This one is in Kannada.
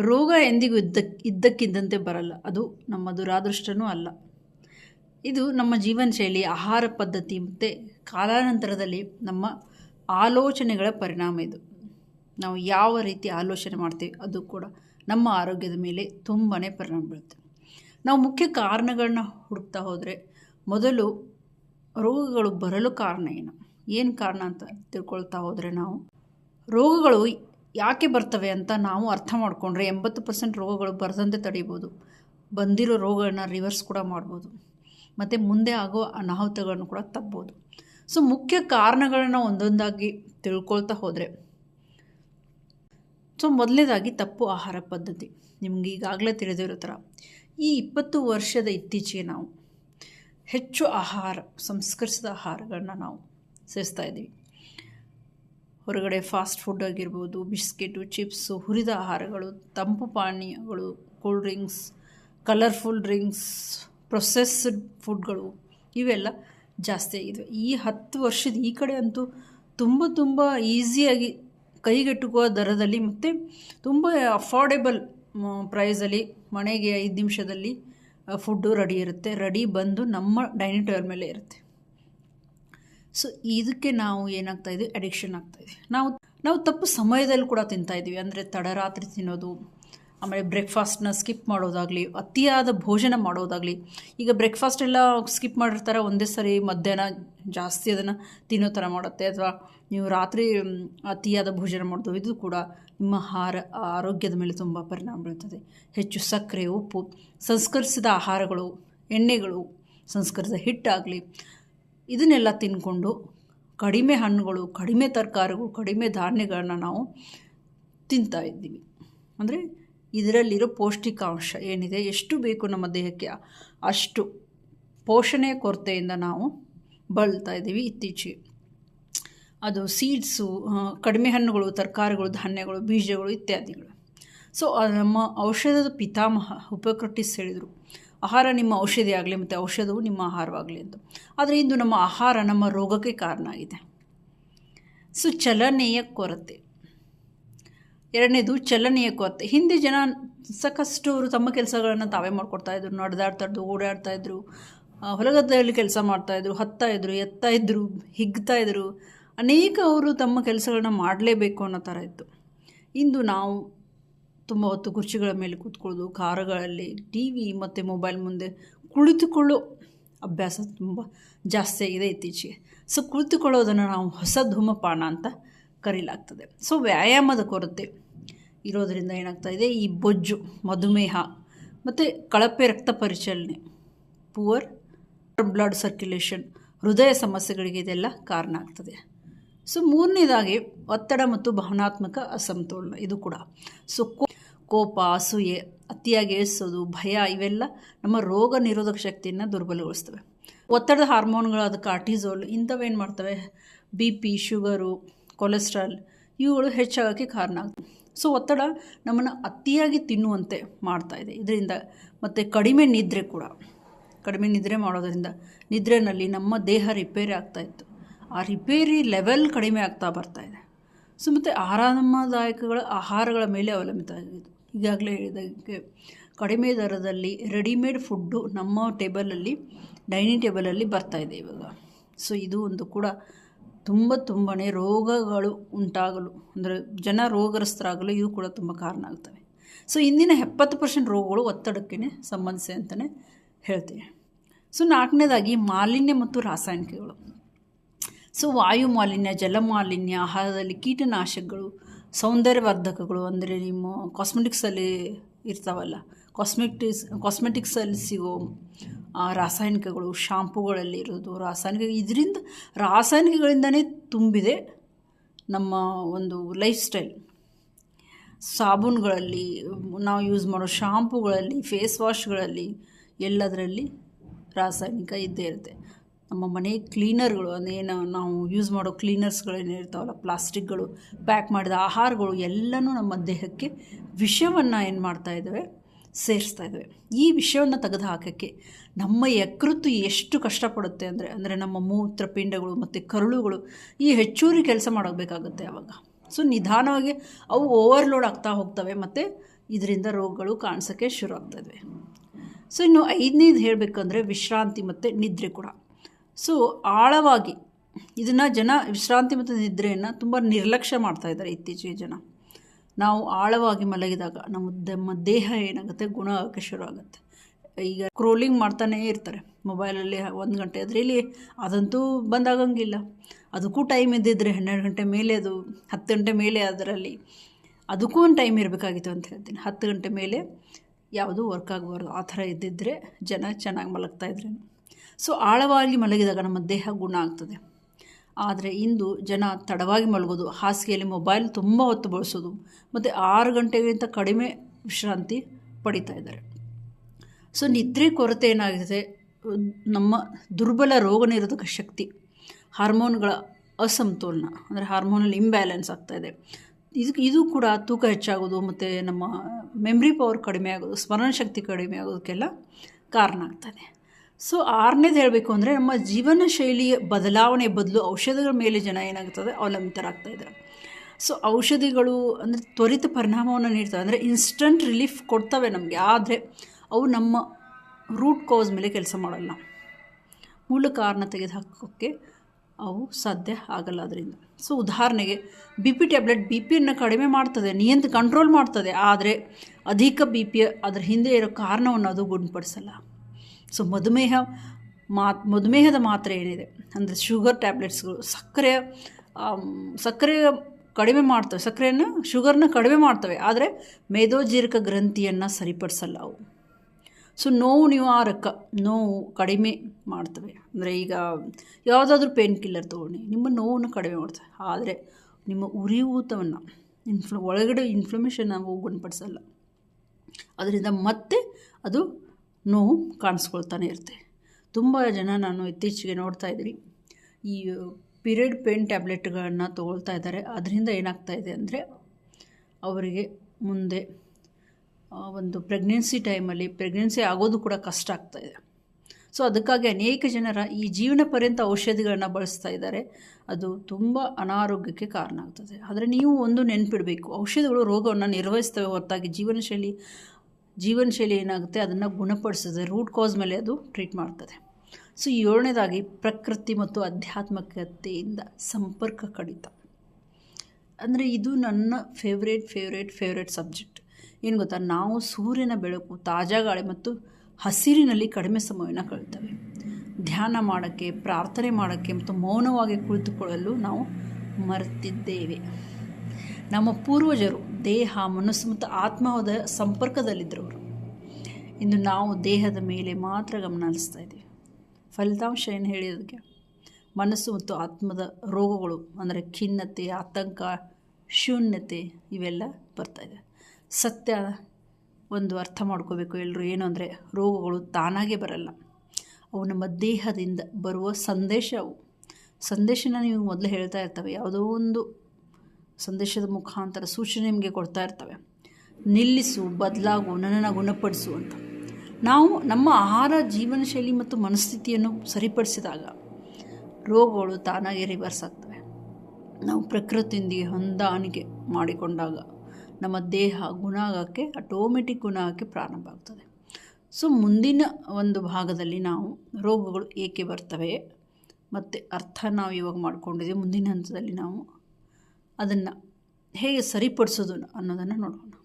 ರೋಗ ಎಂದಿಗೂ ಇದ್ದಕ್ಕೆ ಇದ್ದಕ್ಕಿದ್ದಂತೆ ಬರಲ್ಲ. ಅದು ನಮ್ಮ ದುರಾದೃಷ್ಟನೂ ಅಲ್ಲ. ಇದು ನಮ್ಮ ಜೀವನ ಶೈಲಿ ಆಹಾರ ಪದ್ಧತಿ ಮತ್ತು ಕಾಲಾನಂತರದಲ್ಲಿ ನಮ್ಮ ಆಲೋಚನೆಗಳ ಪರಿಣಾಮ ಇದು. ನಾವು ಯಾವ ರೀತಿ ಆಲೋಚನೆ ಮಾಡ್ತೀವಿ, ಅದು ಕೂಡ ನಮ್ಮ ಆರೋಗ್ಯದ ಮೇಲೆ ತುಂಬಾ ಪರಿಣಾಮ ಬೀಳುತ್ತೆ. ನಾವು ಮುಖ್ಯ ಕಾರಣಗಳನ್ನ ಹುಡುಕ್ತಾ ಹೋದರೆ ಮೊದಲು ರೋಗಗಳು ಬರಲು ಕಾರಣ ಏನು? ಏನು ಕಾರಣ ಅಂತ ತಿಳ್ಕೊಳ್ತಾ ಹೋದರೆ ನಾವು ರೋಗಗಳು ಯಾಕೆ ಬರ್ತವೆ ಅಂತ ನಾವು ಅರ್ಥ ಮಾಡಿಕೊಂಡ್ರೆ ಎಂಬತ್ತು ಪರ್ಸೆಂಟ್ ರೋಗಗಳು ಬರದಂತೆ ತಡೀಬೋದು. ಬಂದಿರೋ ರೋಗಗಳನ್ನ ರಿವರ್ಸ್ ಕೂಡ ಮಾಡ್ಬೋದು. ಮತ್ತು ಮುಂದೆ ಆಗೋ ಅನಾಹುತಗಳನ್ನು ಕೂಡ ತಪ್ಬೋದು. ಸೊ ಮುಖ್ಯ ಕಾರಣಗಳನ್ನ ಒಂದೊಂದಾಗಿ ತಿಳ್ಕೊಳ್ತಾ ಹೋದರೆ. ಸೊ ಮೊದಲನೇದಾಗಿ ತಪ್ಪು ಆಹಾರ ಪದ್ಧತಿ. ನಿಮ್ಗೆ ಈಗಾಗಲೇ ತಿಳಿದಿರೋ ಥರ. ಈ ಇಪ್ಪತ್ತು ವರ್ಷದ ಇತ್ತೀಚೆಗೆ ನಾವು ಹೆಚ್ಚು ಆಹಾರ, ಸಂಸ್ಕರಿಸಿದ ಆಹಾರಗಳನ್ನ ನಾವು ಸೇರಿಸ್ತಾ ಇದ್ದೀವಿ. ಹೊರಗಡೆ ಫಾಸ್ಟ್ ಫುಡ್ ಆಗಿರ್ಬೋದು, ಬಿಸ್ಕೆಟು ಚಿಪ್ಸು ಹುರಿದ ಆಹಾರಗಳು, ತಂಪು ಪಾನೀಯಗಳು cool drinks colourful drinks processed ಫುಡ್ಗಳು ಇವೆಲ್ಲ ಜಾಸ್ತಿ ಆಗಿದೆ. ಈ ಹತ್ತು ವರ್ಷದ ಈ ಕಡೆ ಅಂತೂ ತುಂಬ ತುಂಬ ಈಸಿಯಾಗಿ ಕೈಗೆಟುಕುವ ದರದಲ್ಲಿ ಮತ್ತು ತುಂಬ ಅಫೋರ್ಡೆಬಲ್ ಪ್ರೈಸಲ್ಲಿ ಮನೆಗೆ ಐದು ನಿಮಿಷದಲ್ಲಿ ಫುಡ್ಡು ರೆಡಿ ಇರುತ್ತೆ. ರೆಡಿ ಬಂದು ನಮ್ಮ ಡೈನಿಂಗ್ ಟೇಬಲ್ ಮೇಲೆ ಇರುತ್ತೆ. ಸೊ ಇದಕ್ಕೆ ನಾವು ಏನಾಗ್ತಾ ಇದ್ದೀವಿ ಅಡಿಕ್ಷನ್ ಆಗ್ತಾಯಿದೆ ನಾವು ನಾವು ತಪ್ಪು ಸಮಯದಲ್ಲಿ ಕೂಡ ತಿಂತಾ ಇದ್ದೀವಿ ಅಂದರೆ ತಡರಾತ್ರಿ ತಿನ್ನೋದು, ಆಮೇಲೆ ಬ್ರೇಕ್ಫಾಸ್ಟ್ನ ಸ್ಕಿಪ್ ಮಾಡೋದಾಗಲಿ, ಅತಿಯಾದ ಭೋಜನ ಮಾಡೋದಾಗಲಿ, ಈಗ ಬ್ರೇಕ್ಫಾಸ್ಟ್ ಎಲ್ಲ ಸ್ಕಿಪ್ ಮಾಡಿರ್ತಾರೆ, ಒಂದೇ ಸರಿ ಮಧ್ಯಾಹ್ನ ಜಾಸ್ತಿ ಅದನ್ನು ತಿನ್ನೋ ಥರ ಮಾಡುತ್ತೆ. ಅಥವಾ ನೀವು ರಾತ್ರಿ ಅತಿಯಾದ ಭೋಜನ ಮಾಡೋದು ಇದು ಕೂಡ ನಿಮ್ಮ ಆಹಾರ, ಆರೋಗ್ಯದ ಮೇಲೆ ತುಂಬ ಪರಿಣಾಮ ಬೀಳ್ತದೆ. ಹೆಚ್ಚು ಸಕ್ಕರೆ, ಉಪ್ಪು, ಸಂಸ್ಕರಿಸಿದ ಆಹಾರಗಳು, ಎಣ್ಣೆಗಳು, ಸಂಸ್ಕರಿಸಿದ ಹಿಟ್ಟಾಗಲಿ ಇದನ್ನೆಲ್ಲ ತಿಂದ್ಕೊಂಡು ಕಡಿಮೆ ಹಣ್ಣುಗಳು, ಕಡಿಮೆ ತರಕಾರಿಗಳು, ಕಡಿಮೆ ಧಾನ್ಯಗಳನ್ನ ನಾವು ತಿಂತಾ ಇದ್ದೀವಿ. ಅಂದರೆ ಇದರಲ್ಲಿರೋ ಪೌಷ್ಟಿಕಾಂಶ ಏನಿದೆ, ಎಷ್ಟು ಬೇಕು ನಮ್ಮ ದೇಹಕ್ಕೆ ಅಷ್ಟು ಪೋಷಣೆ ಕೊರತೆಯಿಂದ ನಾವು ಬಳಲ್ತಾ ಇದ್ದೀವಿ ಇತ್ತೀಚೆಗೆ. ಅದು ಸೀಡ್ಸು ಕಡಿಮೆ ಹಣ್ಣುಗಳು, ತರಕಾರಿಗಳು, ಧಾನ್ಯಗಳು, ಬೀಜಗಳು ಇತ್ಯಾದಿಗಳು. ಸೊ ನಮ್ಮ ಔಷಧದ ಪಿತಾಮಹ ಉಪಕ್ರಟಿಸ್ ಹೇಳಿದರು. ಆಹಾರ ನಿಮ್ಮ ಔಷಧಿ ಆಗಲಿ ಮತ್ತು ಔಷಧವು ನಿಮ್ಮ ಆಹಾರವಾಗಲಿ ಅಂತ. ಆದರೆ ಇಂದು ನಮ್ಮ ಆಹಾರ ನಮ್ಮ ರೋಗಕ್ಕೆ ಕಾರಣ ಆಗಿದೆ. ಸೊ ಚಲನೆಯ ಕೊರತೆ. ಎರಡನೇದು ಚಲನೆಯ ಕೊರತೆ. ಹಿಂದೆ ಜನ ಸಾಕಷ್ಟು ಅವರು ತಮ್ಮ ಕೆಲಸಗಳನ್ನು ತಾವೇ ಮಾಡ್ಕೊಡ್ತಾಯಿದ್ರು ನಡೆದಾಡ್ತಾ ಇದ್ದು ಓಡಾಡ್ತಾ ಇದ್ರು ಹೊಲಗದ್ದೆಯಲ್ಲಿ ಕೆಲಸ ಮಾಡ್ತಾಯಿದ್ರು ಹತ್ತಾ ಇದ್ರು, ಎತ್ತಾ ಇದ್ರು, ಹಿಗ್ತಾ ಇದ್ರು. ಅನೇಕ ಅವರು ತಮ್ಮ ಕೆಲಸಗಳನ್ನ ಮಾಡಲೇಬೇಕು ಅನ್ನೋ ಥರ ಇತ್ತು. ಇಂದು ನಾವು ತುಂಬ ಹೊತ್ತು ಕುರ್ಚಿಗಳ ಮೇಲೆ ಕೂತ್ಕೊಳ್ಳೋದು, ಕಾರುಗಳಲ್ಲಿ ಟಿ ವಿ ಮತ್ತು ಮೊಬೈಲ್ ಮುಂದೆ ಕುಳಿತುಕೊಳ್ಳೋ ಅಭ್ಯಾಸ ತುಂಬ ಜಾಸ್ತಿ ಆಗಿದೆ ಇತ್ತೀಚೆಗೆ. ಸೊ ಕುಳಿತುಕೊಳ್ಳೋದನ್ನು ನಾವು ಹೊಸ ಧೂಮಪಾನ ಅಂತ ಕರೀಲಾಗ್ತದೆ. ಸೊ ವ್ಯಾಯಾಮದ ಕೊರತೆ ಇರೋದರಿಂದ ಏನಾಗ್ತಾ ಇದೆ? ಈ ಬೊಜ್ಜು, ಮಧುಮೇಹ ಮತ್ತು ಕಳಪೆ ರಕ್ತ ಪರಿಚಲನೆ, ಪುವರ್ ಬ್ಲಡ್ ಸರ್ಕ್ಯುಲೇಷನ್ ಹೃದಯ ಸಮಸ್ಯೆಗಳಿಗೆ ಇದೆಲ್ಲ ಕಾರಣ ಆಗ್ತದೆ. ಸೊ ಮೂರನೇದಾಗಿ ಒತ್ತಡ ಮತ್ತು ಭಾವನಾತ್ಮಕ ಅಸಮತೋಲನ, ಇದು ಕೂಡ. ಸೊ ಕೋಪ, ಅಸೂಯೆ, ಅತಿಯಾಗಿ ಏಸೋದು ಭಯ, ಇವೆಲ್ಲ ನಮ್ಮ ರೋಗ ನಿರೋಧಕ ಶಕ್ತಿಯನ್ನು ದುರ್ಬಲಗೊಳಿಸ್ತವೆ. ಒತ್ತಡದ ಹಾರ್ಮೋನ್ಗಳಾದ ಕಾರ್ಟಿಸೋಲ್ ಇಂಥವೇನು ಮಾಡ್ತವೆ? ಬಿ ಪಿ, ಶುಗರು, ಕೊಲೆಸ್ಟ್ರಾಲ್, ಇವುಗಳು ಹೆಚ್ಚಾಗೋಕ್ಕೆ ಕಾರಣ ಆಗ್ತವೆ. ಸೊ ಒತ್ತಡ ನಮ್ಮನ್ನು ಅತಿಯಾಗಿ ತಿನ್ನುವಂತೆ ಮಾಡ್ತಾ ಇದೆ. ಇದರಿಂದ ಮತ್ತು ಕಡಿಮೆ ನಿದ್ರೆ ಕೂಡ. ಕಡಿಮೆ ನಿದ್ರೆ ಮಾಡೋದರಿಂದ ನಿದ್ರೆನಲ್ಲಿ ನಮ್ಮ ದೇಹ ರಿಪೇರಿ ಆಗ್ತಾಯಿತ್ತು ಆ ರಿಪೇರಿ ಲೆವೆಲ್ ಕಡಿಮೆ ಆಗ್ತಾ ಬರ್ತಾ ಇದೆ. ಸೊ ಮತ್ತು ಆರಾಮದಾಯಕಗಳ ಆಹಾರಗಳ ಮೇಲೆ ಅವಲಂಬಿತ ಆಗಿದೆ ಈಗಾಗಲೇ ಹೇಳಿದಂಗೆ ಕಡಿಮೆ ದರದಲ್ಲಿ ರೆಡಿಮೇಡ್ ಫುಡ್ಡು ನಮ್ಮ ಟೇಬಲಲ್ಲಿ ಡೈನಿಂಗ್ ಟೇಬಲಲ್ಲಿ ಇದೆ ಇವಾಗ. ಸೊ ಇದು ಒಂದು ಕೂಡ ತುಂಬ ತುಂಬಾ ರೋಗಗಳು ಉಂಟಾಗಲು, ಅಂದರೆ ಜನ ರೋಗಗ್ರಸ್ತರಾಗಲು ಇದು ಕೂಡ ತುಂಬ ಕಾರಣ ಆಗ್ತವೆ. ಸೊ ಇಂದಿನ ಎಪ್ಪತ್ತು ಪರ್ಸೆಂಟ್ ರೋಗಗಳು ಒತ್ತಡಕ್ಕೆ ಸಂಬಂಧಿಸಿ ಅಂತಲೇ ಹೇಳ್ತೀನಿ. ಸೊ ನಾಲ್ಕನೇದಾಗಿ ಮಾಲಿನ್ಯ ಮತ್ತು ರಾಸಾಯನಿಕಗಳು. ಸೊ ವಾಯು ಮಾಲಿನ್ಯ ಜಲ ಮಾಲಿನ್ಯ ಆಹಾರದಲ್ಲಿ ಕೀಟನಾಶಕಗಳು, ಸೌಂದರ್ಯವರ್ಧಕಗಳು ಅಂದರೆ ನಿಮ್ಮ ಕಾಸ್ಮೆಟಿಕ್ಸಲ್ಲಿ ಇರ್ತಾವಲ್ಲ ಕಾಸ್ಮೆಟಿಕ್ಸ್ ಕಾಸ್ಮೆಟಿಕ್ಸಲ್ಲಿ ಸಿಗೋ ರಾಸಾಯನಿಕಗಳು ಶಾಂಪುಗಳಲ್ಲಿ ಇರೋದು ರಾಸಾಯನಿಕ, ಇದರಿಂದ, ರಾಸಾಯನಿಕಗಳಿಂದನೇ ತುಂಬಿದೆ ನಮ್ಮ ಒಂದು ಲೈಫ್ ಸ್ಟೈಲ್ ಸಾಬೂನುಗಳಲ್ಲಿ, ನಾವು ಯೂಸ್ ಮಾಡೋ ಶಾಂಪುಗಳಲ್ಲಿ ಫೇಸ್ ವಾಶ್ಗಳಲ್ಲಿ ಎಲ್ಲದರಲ್ಲಿ ರಾಸಾಯನಿಕ ಇದ್ದೇ ಇರುತ್ತೆ. ನಮ್ಮ ಮನೆ ಕ್ಲೀನರ್ಗಳು ಅದೇನು ನಾವು ಯೂಸ್ ಮಾಡೋ ಕ್ಲೀನರ್ಸ್ಗಳೇನಿರ್ತಾವಲ್ಲ ಪ್ಲಾಸ್ಟಿಕ್ಗಳು, ಪ್ಯಾಕ್ ಮಾಡಿದ ಆಹಾರಗಳು ಎಲ್ಲನೂ ನಮ್ಮ ದೇಹಕ್ಕೆ ವಿಷವನ್ನು ಏನು ಮಾಡ್ತಾ ಇದ್ದಾವೆ? ಸೇರಿಸ್ತಾ ಇದ್ದಾವೆ. ಈ ವಿಷಯವನ್ನು ತೆಗೆದು ಹಾಕೋಕ್ಕೆ ನಮ್ಮ ಯಕೃತ್ತು ಎಷ್ಟು ಕಷ್ಟಪಡುತ್ತೆ ಅಂದರೆ ಅಂದರೆ ನಮ್ಮ ಮೂತ್ರಪಿಂಡಗಳು ಮತ್ತು ಕರುಳುಗಳು ಈ ಹೆಚ್ಚುವರಿ ಕೆಲಸ ಮಾಡಬೇಕಾಗುತ್ತೆ ಆವಾಗ ಸೊ ನಿಧಾನವಾಗಿ ಅವು ಓವರ್ಲೋಡ್ ಆಗ್ತಾ ಹೋಗ್ತವೆ ಮತ್ತು ಇದರಿಂದ ರೋಗಗಳು ಕಾಣಿಸೋಕ್ಕೆ ಶುರು ಆಗ್ತಾ ಇದ್ದಾವೆ. ಸೊ ಇನ್ನು ಐದನೇದು ಹೇಳಬೇಕಂದ್ರೆ ವಿಶ್ರಾಂತಿ ಮತ್ತು ನಿದ್ರೆ ಕೂಡ. ಸೊ ಆಳವಾಗಿ ಇದನ್ನು ಜನ ವಿಶ್ರಾಂತಿ ಮತ್ತು ನಿದ್ರೆಯನ್ನು ತುಂಬ ನಿರ್ಲಕ್ಷ್ಯ ಮಾಡ್ತಾ ಇದ್ದಾರೆ ಇತ್ತೀಚೆಗೆ ಜನ. ನಾವು ಆಳವಾಗಿ ಮಲಗಿದಾಗ ನಮ್ಮ ನಮ್ಮ ದೇಹ ಏನಾಗುತ್ತೆ? ಗುಣ ಆಗೋಕ್ಕೆ ಶುರು ಆಗುತ್ತೆ. ಈಗ ಕ್ರೋಲಿಂಗ್ ಮಾಡ್ತಾನೇ ಇರ್ತಾರೆ. ಮೊಬೈಲಲ್ಲಿ ಒಂದು ಗಂಟೆ ಅದರಲ್ಲಿ ಅದಂತೂ ಬಂದಾಗಂಗಿಲ್ಲ. ಅದಕ್ಕೂ ಟೈಮ್ ಇದ್ದಿದ್ರೆ ಹನ್ನೆರಡು ಗಂಟೆ ಮೇಲೆ ಅದು, ಹತ್ತು ಗಂಟೆ ಮೇಲೆ ಅದರಲ್ಲಿ ಅದಕ್ಕೂ ಒಂದು ಟೈಮ್ ಇರಬೇಕಾಗಿತ್ತು ಅಂತ ಹೇಳ್ತೀನಿ. ಹತ್ತು ಗಂಟೆ ಮೇಲೆ ಯಾವುದೂ ವರ್ಕ್ ಆಗಬಾರ್ದು. ಆ ಥರ ಇದ್ದಿದ್ದರೆ ಜನ ಚೆನ್ನಾಗಿ ಮಲಗ್ತಾ ಇದ್ರೆ. ಸೊ ಆಳವಾಗಿ ಮಲಗಿದಾಗ ನಮ್ಮ ದೇಹ ಗುಣ ಆಗ್ತದೆ. ಆದರೆ ಇಂದು ಜನ ತಡವಾಗಿ ಮಲಗೋದು, ಹಾಸಿಗೆಯಲ್ಲಿ ಮೊಬೈಲ್ ತುಂಬ ಹೊತ್ತು ಬಳಸೋದು, ಮತ್ತು ಆರು ಗಂಟೆಗಿಂತ ಕಡಿಮೆ ವಿಶ್ರಾಂತಿ ಪಡಿತಾ ಇದ್ದಾರೆ. ಸೊ ನಿದ್ರೆ ಕೊರತೆ ಏನಾಗಿದೆ? ನಮ್ಮ ದುರ್ಬಲ ರೋಗ ನಿರೋಧಕ ಶಕ್ತಿ. ಹಾರ್ಮೋನ್ಗಳ ಅಸಮತೋಲನ ಅಂದರೆ ಹಾರ್ಮೋನಲ್ಲಿ ಇಂಬ್ಯಾಲೆನ್ಸ್ ಆಗ್ತಾಯಿದೆ ಇದಕ್ಕೆ ಇದು ಕೂಡ ತೂಕ ಹೆಚ್ಚಾಗೋದು, ಮತ್ತು ನಮ್ಮ ಮೆಮ್ರಿ ಪವರ್ ಕಡಿಮೆ ಆಗೋದು, ಸ್ಮರಣ ಶಕ್ತಿ ಕಡಿಮೆ ಆಗೋದಕ್ಕೆಲ್ಲ ಕಾರಣ ಆಗ್ತದೆ ಸೊ ಆರನೇದು ಹೇಳಬೇಕು ಅಂದರೆ ನಮ್ಮ ಜೀವನ ಶೈಲಿಯ ಬದಲಾವಣೆ ಬದಲು ಔಷಧಗಳ ಮೇಲೆ ಜನ ಏನಾಗ್ತದೆ ಅವಲಂಬಿತರಾಗ್ತಾ ಇದ್ದಾರೆ. ಸೊ ಔಷಧಿಗಳು ಅಂದರೆ ತ್ವರಿತ ಪರಿಣಾಮವನ್ನು ನೀಡ್ತವೆ. ಅಂದರೆ ಇನ್ಸ್ಟಂಟ್ ರಿಲೀಫ್ ಕೊಡ್ತವೆ ನಮಗೆ. ಆದರೆ ಅವು ನಮ್ಮ ರೂಟ್ ಕಾಸ್ ಮೇಲೆ ಕೆಲಸ ಮಾಡಲ್ಲ. ಮೂಲ ಕಾರಣ ತೆಗೆದುಹಾಕೋಕ್ಕೆ ಅವು ಸಾಧ್ಯ ಆಗಲ್ಲ ಅದರಿಂದ ಸೊ ಉದಾಹರಣೆಗೆ ಬಿ ಪಿ ಟ್ಯಾಬ್ಲೆಟ್ ಬಿ ಪಿಯನ್ನು ಕಡಿಮೆ ಮಾಡ್ತದೆ, ನಿಯಂತ್ರ ಕಂಟ್ರೋಲ್ ಮಾಡ್ತದೆ, ಆದರೆ ಅಧಿಕ ಬಿ ಪಿ ಅದರ ಹಿಂದೆ ಇರೋ ಕಾರಣವನ್ನು ಅದು ಗುಣಪಡಿಸಲ್ಲ. ಸೊ ಮಧುಮೇಹ ಮಾತ್, ಮಧುಮೇಹದ ಮಾತ್ರೆ ಏನಿದೆ? ಅಂದರೆ ಶುಗರ್ ಟ್ಯಾಬ್ಲೆಟ್ಸ್ಗಳು ಸಕ್ಕರೆ ಸಕ್ಕರೆ ಕಡಿಮೆ ಮಾಡ್ತವೆ. ಸಕ್ಕರೆಯನ್ನು ಶುಗರ್ನ ಕಡಿಮೆ ಮಾಡ್ತವೆ. ಆದರೆ ಮೇದೋಜೀರಕ ಗ್ರಂಥಿಯನ್ನು ಸರಿಪಡಿಸಲ್ಲ ಅವು. ಸೊ ನೋವು ನಿವಾರಕ, ನೋವು ಕಡಿಮೆ ಮಾಡ್ತವೆ. ಅಂದರೆ ಈಗ ಯಾವುದಾದ್ರೂ ಪೇನ್ ಕಿಲ್ಲರ್ ತೊಗೊಂಡು ನಿಮ್ಮ ನೋವನ್ನು ಕಡಿಮೆ ಮಾಡ್ತವೆ. ಆದರೆ ನಿಮ್ಮ ಉರಿಯೂತವನ್ನು ಇನ್ಫ್ಲ ಒಳಗಡೆ ಇನ್ಫ್ಲಮೇಷನ್ ನಾವು ಗುಣಪಡಿಸಲ್ಲ. ಅದರಿಂದ ಮತ್ತೆ ಅದು ನೋವು ಕಾಣಿಸ್ಕೊಳ್ತಾನೆ ಇರುತ್ತೆ. ತುಂಬ ಜನ ನಾನು ಇತ್ತೀಚೆಗೆ ನೋಡ್ತಾ ಇದ್ದೀನಿ. ಈ ಪೀರಿಯಡ್ ಪೇನ್ ಟ್ಯಾಬ್ಲೆಟ್ಗಳನ್ನು ತೊಗೊಳ್ತಾ ಇದ್ದಾರೆ. ಅದರಿಂದ ಏನಾಗ್ತಾ ಇದೆ ಅಂದರೆ ಅವರಿಗೆ ಮುಂದೆ ಒಂದು ಪ್ರೆಗ್ನೆನ್ಸಿ ಟೈಮಲ್ಲಿ ಪ್ರೆಗ್ನೆನ್ಸಿ ಆಗೋದು ಕೂಡ ಕಷ್ಟ ಆಗ್ತಾಯಿದೆ ಸೊ, ಅದಕ್ಕಾಗಿ ಅನೇಕ ಜನರ ಈ ಜೀವನ ಪರ್ಯಂತ ಔಷಧಿಗಳನ್ನು ಬಳಸ್ತಾ ಇದ್ದಾರೆ. ಅದು ತುಂಬ ಅನಾರೋಗ್ಯಕ್ಕೆ ಕಾರಣ ಆಗ್ತದೆ. ಆದರೆ ನೀವು ಒಂದು ನೆನಪಿಡಬೇಕು. ಔಷಧಿಗಳು ರೋಗವನ್ನು ನಿರ್ವಹಿಸ್ತವೆ ಹೊರತಾಗಿ ಜೀವನ ಶೈಲಿ ಜೀವನ ಶೈಲಿ ಏನಾಗುತ್ತೆ, ಅದನ್ನು ಗುಣಪಡಿಸ್ತದೆ ರೂಟ್ ಕಾಸ್ ಮೇಲೆ ಅದು ಟ್ರೀಟ್ ಮಾಡ್ತದೆ. ಸೊ ಏಳನೇದಾಗಿ ಪ್ರಕೃತಿ ಮತ್ತು ಆಧ್ಯಾತ್ಮಿಕತೆಯಿಂದ ಸಂಪರ್ಕ ಕಡಿತ. ಅಂದರೆ ಇದು ನನ್ನ ಫೇವ್ರೇಟ್ ಫೇವ್ರೇಟ್ ಫೇವ್ರೇಟ್ ಸಬ್ಜೆಕ್ಟ್ ಏನು ಗೊತ್ತಾ? ನಾವು ಸೂರ್ಯನ ಬೆಳಕು, ತಾಜಾ ಗಾಳಿ ಮತ್ತು ಹಸಿರಿನಲ್ಲಿ ಕಡಿಮೆ ಸಮಯವನ್ನು ಕಳಿತೇವೆ. ಧ್ಯಾನ ಮಾಡೋಕ್ಕೆ, ಪ್ರಾರ್ಥನೆ ಮಾಡೋಕ್ಕೆ ಮತ್ತು ಮೌನವಾಗಿ ಕುಳಿತುಕೊಳ್ಳಲು ನಾವು ಮರೆತಿದ್ದೇವೆ. ನಮ್ಮ ಪೂರ್ವಜರು ದೇಹ, ಮನಸ್ಸು ಮತ್ತು ಆತ್ಮದ ಅವರು. ಇಂದು ನಾವು ದೇಹದ ಮೇಲೆ ಮಾತ್ರ ಗಮನ ಹರಿಸ್ತಾ ಇದ್ದೀವಿ. ಫಲಿತಾಂಶ ಏನು ಹೇಳಿದಕ್ಕೆ? ಮನಸ್ಸು ಮತ್ತು ಆತ್ಮದ ರೋಗಗಳು, ಅಂದರೆ ಖಿನ್ನತೆ, ಆತಂಕ, ಶೂನ್ಯತೆ ಇವೆಲ್ಲ ಬರ್ತಾಯಿದೆ ಸತ್ಯ ಒಂದು ಅರ್ಥ ಮಾಡ್ಕೋಬೇಕು. ಎಲ್ಲರೂ ಏನು ಅಂದರೆ ರೋಗಗಳು ತಾನಾಗೇ ಬರಲ್ಲ. ಅವು ನಮ್ಮ ದೇಹದಿಂದ ಬರುವ ಸಂದೇಶ ಅವು. ಸಂದೇಶನ ನೀವು ಮೊದಲು ಹೇಳ್ತಾ ಇರ್ತವೆ. ಯಾವುದೋ ಒಂದು ಸಂದೇಶದ ಮುಖಾಂತರ ಸೂಚನೆ ನಿಮಗೆ ಕೊಡ್ತಾ ಇರ್ತವೆ. ನಿಲ್ಲಿಸು, ಬದಲಾಗು, ನನ್ನನ್ನು ಗುಣಪಡಿಸು ಅಂತ. ನಾವು ನಮ್ಮ ಆಹಾರ, ಜೀವನ ಶೈಲಿ ಮತ್ತು ಮನಸ್ಥಿತಿಯನ್ನು ಸರಿಪಡಿಸಿದಾಗ ರೋಗಗಳು ತಾನಾಗಿ ರಿವರ್ಸ್ ಆಗ್ತವೆ ನಾವು ಪ್ರಕೃತಿಯೊಂದಿಗೆ ಹೊಂದಾಣಿಕೆ ಮಾಡಿಕೊಂಡಾಗ ನಮ್ಮ ದೇಹ ಗುಣ ಆಗೋಕ್ಕೆ ಆಟೋಮೆಟಿಕ್ ಗುಣ ಆಗೋಕ್ಕೆ ಪ್ರಾರಂಭ ಆಗ್ತದೆ. ಸೊ, ಮುಂದಿನ ಒಂದು ಭಾಗದಲ್ಲಿ ನಾವು ರೋಗಗಳು ಏಕೆ ಬರ್ತವೆ ಮತ್ತು ಅರ್ಥ ನಾವು ಇವಾಗ ಮಾಡ್ಕೊಂಡಿದ್ದೀವಿ. ಮುಂದಿನ ಹಂತದಲ್ಲಿ ನಾವು ಅದನ್ನು ಹೇಗೆ ಸರಿಪಡಿಸೋದು ಅನ್ನೋದನ್ನು ನೋಡೋಣ.